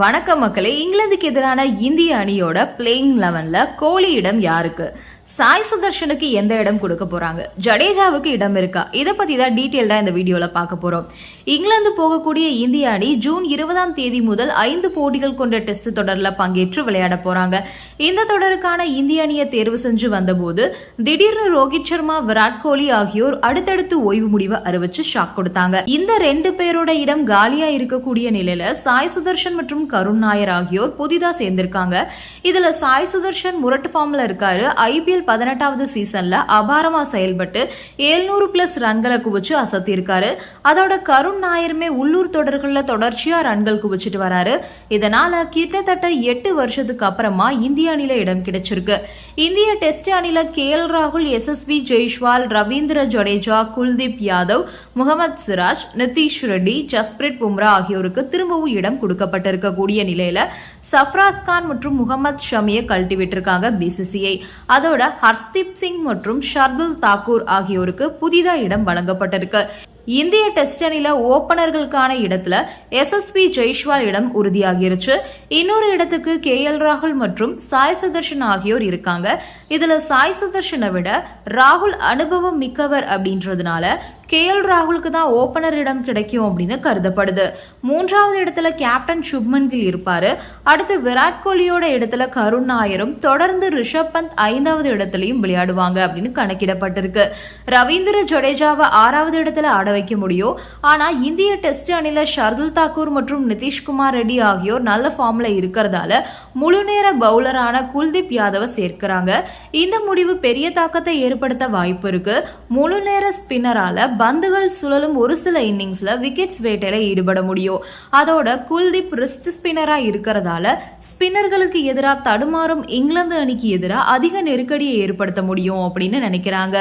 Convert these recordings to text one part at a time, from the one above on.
வணக்கம் மக்களே இங்கிலாந்துக்கு எதிரான இந்திய அணியோட பிளேயிங் லெவன்ல கோலியிடம் யாருக்கு? சாய் சுதர்ஷனுக்கு எந்த இடம் கொடுக்க போறாங்க? ஜடேஜாவுக்கு இடம் இருக்கா? இதை பத்தி தான் டீட்டெயில்டா இந்த வீடியோல பார்க்க போறோம். இங்கிலாந்து போகக்கூடிய இந்திய அணி ஜூன் இருபதாம் தேதி முதல் ஐந்து போட்டிகள் கொண்ட டெஸ்ட் தொடர்ல பங்கேற்று விளையாட போறாங்க. இந்த தொடருக்கான இந்திய அணியை தேர்வு செஞ்சு வந்தபோது திடீர்னு ரோஹித் சர்மா விராட் கோலி ஆகியோர் அடுத்தடுத்து ஓய்வு முடிவை அறிவிச்சு ஷாக் கொடுத்தாங்க. இந்த ரெண்டு பேரோட இடம் காலியா இருக்கக்கூடிய நிலையில சாய் சுதர்ஷன் மற்றும் கருண் நாயர் ஆகியோர் புதிதா சேர்ந்திருக்காங்க. இதுல சாய் சுதர்ஷன் முரட்டு ஃபார்ம்ல இருக்காரு. ஐபிஎல் பதினெட்டாவது சீசன்ல அபாரமா செயல்பட்டு 700 பிளஸ் ரன்களை குவிச்சு அசத்திருக்காரு அதோட கருண் நாயருமே உள்ளூர் தொடர்கள்ல தொடர்ச்சியா ரன்கள் குவிச்சிட்டு வராரு. இதனால கிட்டத்தட்ட எட்டு வருஷத்துக்கு அப்புறமா இந்திய அணில இடம் கிடைச்சிருக்கு. இந்திய டெஸ்ட் அணில கே எல் ராகுல் எஸ்எஸ்வி ஜெய்ஷ்வால் ரவீந்திர ஜடேஜா குல்தீப் யாதவ் முகமது சிராஜ் நிதிஷ் ரெட்டி ஜஸ்பிரிட் பும்ரா ஆகியோருக்கு திரும்பவும் இடம் கொடுக்கப்பட்டிருக்கக்கூடிய நிலையில சஃப்ராஸ் கான் மற்றும் முகமது ஷமியை கழட்டி விட்டிருக்காங்க பிசிசிஐ அதோட ஹர்ஸ்தீப் சிங் மற்றும் ஷர்துல் தாக்கூர் ஆகியோருக்கு புதிதா இடம் வழங்கப்பட்டிருக்கு. இந்திய டெஸ்ட் அணியில ஓபனர்களுக்கான இடத்துல எஸ்எஸ்பி ஜெய்ஷ்வால் இடம் உறுதியாகிருச்சு. இன்னொரு இடத்துக்கு கே எல் ராகுல் மற்றும் சாய் சுதர்ஷன் ஆகியோர் இருக்காங்க. இதுல சாய் சுதர்ஷனை விட ராகுல் அனுபவம் மிக்கவர் அப்படின்றதுனால கே எல் ராகுலுக்கு தான் ஓபனர் இடம் கிடைக்கும் அப்படின்னு கருதப்படுது. மூன்றாவது இடத்துல கேப்டன் சுப்மன் கில் இருப்பாரு. அடுத்து விராட் கோலியோட இடத்துல கருண் நாயரும் தொடர்ந்து ரிஷப் பந்த் ஐந்தாவது இடத்துலயும் விளையாடுவாங்க அப்படின்னு கணக்கிடப்பட்டிருக்கு. ரவீந்திர ஜடேஜாவை ஆறாவது இடத்துல ஆட வைக்க முடியும். ஆனா இந்திய டெஸ்ட் அணில ஷர்துல் தாக்கூர் மற்றும் நிதிஷ்குமார் ரெட்டி ஆகியோர் நல்ல ஃபார்ம்ல இருக்கிறதால முழு நேர பவுலரான குல்தீப் யாதவை சேர்க்கிறாங்க. இந்த முடிவு பெரிய தாக்கத்தை ஏற்படுத்த வாய்ப்பு இருக்கு. முழுநேர ஸ்பின்னரால பந்துகள் சுழலும் ஒரு சில இன்னிங்ஸ்ல விக்கெட்ஸ் வேட்டையில ஈடுபட முடியும். அதோட குல்தீப் ரிஸ்ட் ஸ்பின்னரா இருக்கிறதால ஸ்பின்னர்களுக்கு எதிராக தடுமாறும் இங்கிலாந்து அணிக்கு எதிராக அதிக நெருக்கடியை ஏற்படுத்த முடியும் அப்படின்னு நினைக்கிறாங்க.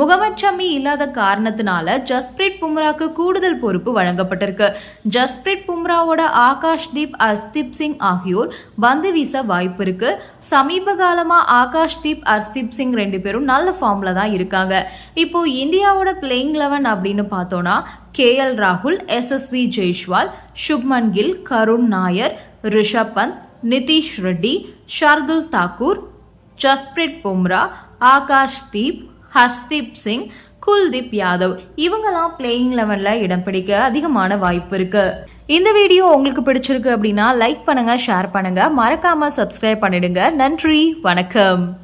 முகமது ஷமி இல்லாத காரணத்தினால ஜஸ்பிரீத் பும்ராக்கு கூடுதல் பொறுப்பு வழங்கப்பட்டிருக்கு. ஜஸ்பிரீத் பும்ராவோட ஆகாஷ் தீப் அர்ஸ்தீப் சிங் ஆகியோர் பந்து வீச வாய்ப்பு இருக்கு. சமீப காலமா ஆகாஷ் தீப் அர்ஸ்தீப் சிங் ரெண்டு பேரும் நல்ல ஃபார்ம்ல தான் இருக்காங்க. இப்போ இந்தியாவோட பிளேயிங் லெவன் அப்படின்னு பார்த்தோம்னா கே எல் ராகுல் எஸ்எஸ்வி ஜெய்ஷ்வால் சுப்மன் கில் கருண் நாயர் ரிஷப் பந்த் நிதிஷ் ரெட்டி ஷர்துல் தாக்கூர் ஜஸ்பிரிட் பும்ரா ஆகாஷ் தீப் ஹர்ஸ்தீப் சிங் குல்தீப் யாதவ். இவங்கெல்லாம் பிளேயிங் லெவன்ல இடம் பிடிக்க அதிகமான வாய்ப்பு இருக்கு. இந்த வீடியோ உங்களுக்கு பிடிச்சிருக்கு அப்படின்னா லைக் பண்ணுங்க ஷேர் பண்ணுங்க. மறக்காம சப்ஸ்கிரைப் பண்ணிடுங்க. நன்றி வணக்கம்.